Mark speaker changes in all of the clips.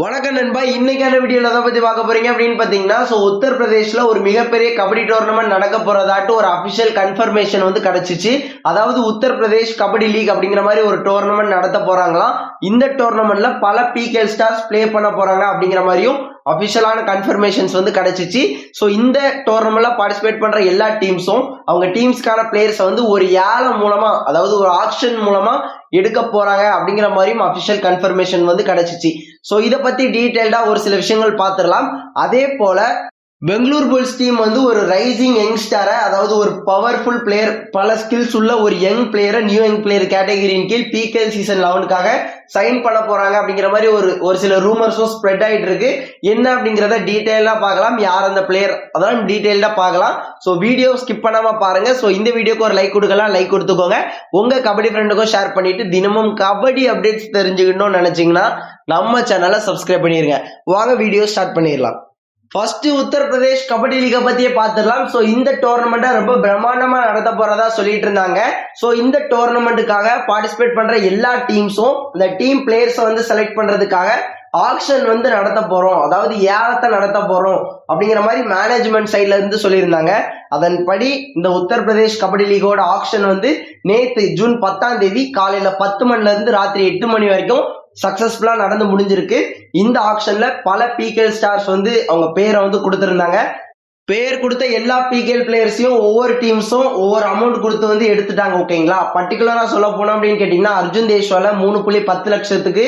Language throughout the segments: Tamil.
Speaker 1: வணக்கம் நண்பா இன்னைக்கான வீடியோல எதை பத்தி பார்க்க போறீங்க அப்படின்னு பாத்தீங்கன்னா ஸோ உத்தரப்பிரதேஷ்ல ஒரு மிகப்பெரிய கபடி டோர்னமெண்ட் நடக்க போறதாட்டு ஒரு அபிஷியல் கன்ஃபர்மேஷன் வந்து கிடைச்சிச்சு. அதாவது உத்தரப்பிரதேஷ் கபடி லீக் அப்படிங்கிற மாதிரி ஒரு டோர்னமெண்ட் நடத்த போறாங்களாம். இந்த டோர்னமெண்ட்ல பல பிகேஎல் ஸ்டார்ஸ் ப்ளே பண்ண போறாங்க அப்படிங்கிற மாதிரியும் அபிஷியலான கன்ஃபர்மேஷன்ஸ் வந்து கிடைச்சிச்சு. ஸோ இந்த டோர்னமெண்ட்ல பார்ட்டிசிபேட் பண்ற எல்லா டீம்ஸும் அவங்க டீம்ஸ்க்கான பிளேயர்ஸை வந்து ஒரு ஏழை மூலமா அதாவது ஒரு ஆக்ஷன் மூலமா எடுக்க போறாங்க அப்படிங்கிற மாதிரியும் அபிஷியல் கன்ஃபர்மேஷன் வந்து கிடைச்சிச்சு. ஸோ இதை பற்றி டீட்டெயில்டாக ஒரு சில விஷயங்கள் பார்த்துடலாம். அதே போல பெங்களூர் புல்ஸ் டீம் வந்து ஒரு ரைசிங் யங்ஸ்டரை அதாவது ஒரு பவர்ஃபுல் பிளேயர் பல ஸ்கில்ஸ் உள்ள ஒரு யங் பிளேயரை நியூ யங் பிளேயர் கேட்டகரியின் கீழ் பிகேஎல் சீசன் லெவனுக்காக சைன் பண்ண போறாங்க அப்படிங்கிற மாதிரி ஒரு ஒரு சில ரூமர்ஸும் ஸ்ப்ரெட் ஆயிட்டு இருக்கு. என்ன அப்படிங்கிறத டீட்டெயிலாக பார்க்கலாம். யார் அந்த பிளேயர் அதான் டீட்டெயில்டா பார்க்கலாம். ஸோ வீடியோ ஸ்கிப் பண்ணாம பாருங்க. ஸோ இந்த வீடியோக்கு ஒரு லைக் கொடுக்கலாம். லைக் கொடுத்துக்கோங்க. உங்க கபடி ஃப்ரெண்டுக்கும் ஷேர் பண்ணிட்டு தினமும் கபடி அப்டேட்ஸ் தெரிஞ்சுக்கணும்னு நினச்சிங்கன்னா நம்ம சேனலை சப்ஸ்கிரைப் பண்ணிருங்க. வாங்க வீடியோ ஸ்டார்ட் பண்ணிடலாம். ஃபர்ஸ்ட் உத்தரப்பிரதேஷ் கபடி லீகை பத்தியே பார்த்துடலாம். ஸோ இந்த டோர்னமெண்ட்டை ரொம்ப பிரம்மாண்டமா நடத்த போறதா சொல்லிட்டு இருந்தாங்க. ஸோ இந்த டோர்னமெண்ட்டுக்காக பார்ட்டிசிபேட் பண்ற எல்லா டீம்ஸும் இந்த டீம் பிளேயர்ஸை வந்து செலக்ட் பண்றதுக்காக ஆக்ஷன் வந்து நடத்த போறோம். அதாவது ஏலத்தை நடத்த போறோம் அப்படிங்கிற மாதிரி மேனேஜ்மெண்ட் சைட்ல இருந்து சொல்லியிருந்தாங்க. அதன்படி இந்த உத்தரப்பிரதேஷ் கபடி லீகோட ஆக்ஷன் வந்து நேத்து ஜூன் பத்தாம் தேதி காலையில பத்து மணில இருந்து ராத்திரி எட்டு மணி வரைக்கும் சக்சஸ்ஃபுல்லா நடந்து முடிஞ்சிருக்கு. இந்த ஆக்ஷன்ல பல பிகேஎல் ஸ்டார்ஸ் வந்து அவங்க பேரை வந்து கொடுத்திருந்தாங்க. பேர் கொடுத்த எல்லா பிகேஎல் பிளேயர்ஸையும் ஒவ்வொரு டீம்ஸும் ஒவ்வொரு அமௌண்ட் கொடுத்து வந்து எடுத்துட்டாங்க ஓகேங்களா பர்டிகுலரா சொல்ல போனோம் அப்படின்னு கேட்டீங்கன்னா அர்ஜுன் தேஷ்வால மூணு புள்ளி பத்து லட்சத்துக்கு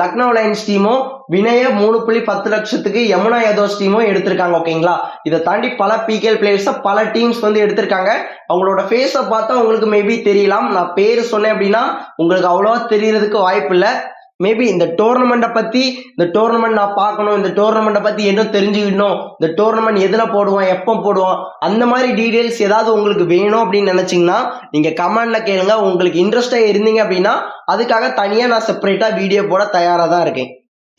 Speaker 1: லக்னோ லைன்ஸ் டீமும் வினய மூணு புள்ளி பத்து லட்சத்துக்கு யமுனா யாதவ்ஸ் டீமும் எடுத்திருக்காங்க ஓகேங்களா இதை தாண்டி பல பிகேஎல் பிளேயர்ஸை பல டீம்ஸ் வந்து எடுத்திருக்காங்க. அவங்களோட ஃபேஸை பார்த்தா உங்களுக்கு மேபி தெரியலாம். நான் பேர் சொன்னேன் அப்படின்னா உங்களுக்கு அவ்வளோவா தெரியறதுக்கு வாய்ப்பு இல்லை மேபி இந்த டோர்னமெண்ட்டை பத்தி இந்த டோர்னமெண்ட் நான் பார்க்கணும் இந்த டோர்னமெண்ட்டை பத்தி என்ன தெரிஞ்சுக்கணும் இந்த டோர்னமெண்ட் எதுல போடுவான் எப்போ போடுவான் அந்த மாதிரி டீடைல்ஸ் ஏதாவது உங்களுக்கு வேணும் அப்படின்னு நினச்சிங்கன்னா நீங்க கமெண்ட்ல கேளுங்க. உங்களுக்கு இன்ட்ரெஸ்டா இருந்தீங்க அப்படின்னா அதுக்காக தனியா நான் செப்பரேட்டா வீடியோ போட தயாராக தான் இருக்கேன்.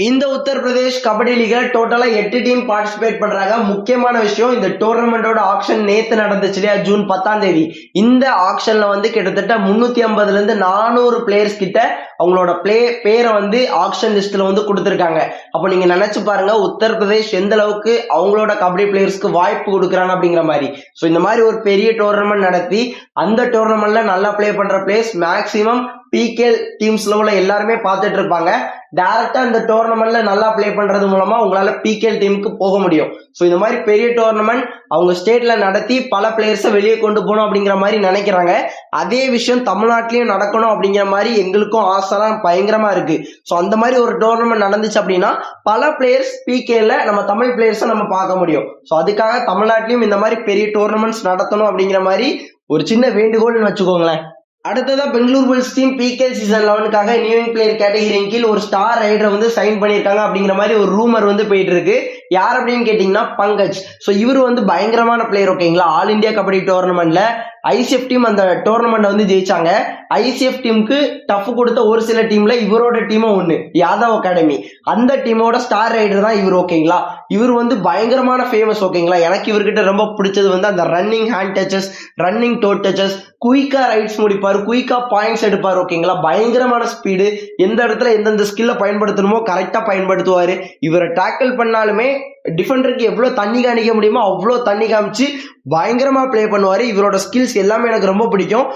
Speaker 1: இந்த உத்தரப்பிரதேஷ் கபடி லீக்ல டோட்டலா எட்டு டீம் பார்ட்டிசிபேட் பண்றாங்க. முக்கியமான விஷயம் இந்த டோர்னமெண்டோட ஆக்ஷன் நேத்து நடந்துச்சு இல்லையா? ஜூன் பத்தாம் தேதி. இந்த ஆக்ஷன்ல வந்து கிட்டத்தட்ட முன்னூத்தி ஐம்பதுல இருந்து நானூறு பிளேயர்ஸ் கிட்ட அவங்களோட பிளே பேரை வந்து ஆக்ஷன் லிஸ்ட்ல வந்து கொடுத்துருக்காங்க. அப்போ நீங்க நினைச்சு பாருங்க உத்தரப்பிரதேஷ் எந்த அளவுக்கு அவங்களோட கபடி பிளேயர்ஸ்க்கு வாய்ப்பு கொடுக்குறாங்க அப்படிங்கிற மாதிரி. ஸோ இந்த மாதிரி ஒரு பெரிய டோர்னமெண்ட் நடத்தி அந்த டோர்னமெண்ட்ல நல்லா ப்ளே பண்ற பிளேயர்ஸ் மேக்சிமம் பிகேல் டீம்ஸ்ல உள்ள எல்லாருமே பார்த்துட்டு இருப்பாங்க. டேரக்டா இந்த டோர்னமெண்ட்ல நல்லா ப்ளே பண்றது மூலமா உங்களால பிகேஎல் டீமுக்கு போக முடியும். ஸோ இந்த மாதிரி பெரிய டோர்னமெண்ட் அவங்க ஸ்டேட்ல நடத்தி பல பிளேயர்ஸை வெளியே கொண்டு போகணும் அப்படிங்கிற மாதிரி நினைக்கிறாங்க. அதே விஷயம் தமிழ்நாட்டிலயும் நடக்கணும் அப்படிங்கிற மாதிரி எங்களுக்கும் ஆசைலாம் பயங்கரமா இருக்கு. ஸோ அந்த மாதிரி ஒரு டோர்னமெண்ட் நடந்துச்சு அப்படின்னா பல பிளேயர்ஸ் பிகேல நம்ம தமிழ் பிளேயர்ஸை நம்ம பார்க்க முடியும். ஸோ அதுக்காக தமிழ்நாட்டிலயும் இந்த மாதிரி பெரிய டோர்னமெண்ட்ஸ் நடத்தணும் அப்படிங்கிற மாதிரி ஒரு சின்ன வேண்டுகோள்னு வச்சுக்கோங்களேன். அடுத்ததா Bengaluru bulls team P K L season லெவனுக்காக new young player கேட்டகிரியின் கீழ் ஒரு ஸ்டார் ரைடரை வந்து சைன் பண்ணியிருக்காங்க அப்படிங்கிற மாதிரி ஒரு ரூமர் வந்து போயிட்டு இருக்கு. யார் அப்படின்னு கேட்டிங்கன்னா பங்கஜ். ஸோ இவர் வந்து பயங்கரமான பிளேயர் ஓகேங்களா ஆல் இந்தியா கபடி டோர்னமெண்ட்ல ஐசிஎஃப் டீம் அந்த டோர்னமெண்ட் வந்து ஜெயிச்சாங்க. ஐசிஎஃப் டீமுக்கு டஃப் கொடுத்த ஒரு சில டீம்ல இவரோட டீமும் ஒன்று யாதவ் அகாடமி அந்த டீமோட ஸ்டார் ரைடர் தான் இவர் ஓகேங்களா இவர் வந்து பயங்கரமான ஃபேமஸ் ஓகேங்களா எனக்கு இவர்கிட்ட ரொம்ப பிடிச்சது வந்து அந்த running hand touches running toe touches குயிக்கா ரைட்ஸ் முடிப்பார் குயிக்கா பாயிண்ட்ஸ் எடுப்பார் ஓகேங்களா பயங்கரமான ஸ்பீடு எந்த இடத்துல எந்தெந்த ஸ்கில்ல பயன்படுத்தணுமோ கரெக்டா பயன்படுத்துவாரு. இவரை டேக்கிள் பண்ணாலுமே டிஃபெண்டருக்கு எவ்வளோ தண்ணி காணிக்க முடியுமோ அவ்வளோ தண்ணி காமிச்சு பயங்கரமா ப்ளே பண்ணுவார். இவரோட ஸ்கில்ஸ் எல்லாமே எனக்கு ரொம்ப பிடிக்கும்.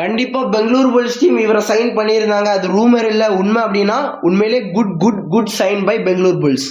Speaker 1: கண்டிப்பா பெங்களூர் புல்ஸ் டீம் இவரை சைன் பண்ணியிருந்தாங்க. அது ரூமர் இல்லை. உண்மை அப்படின்னா உண்மையிலே good good good sign by Bengaluru bulls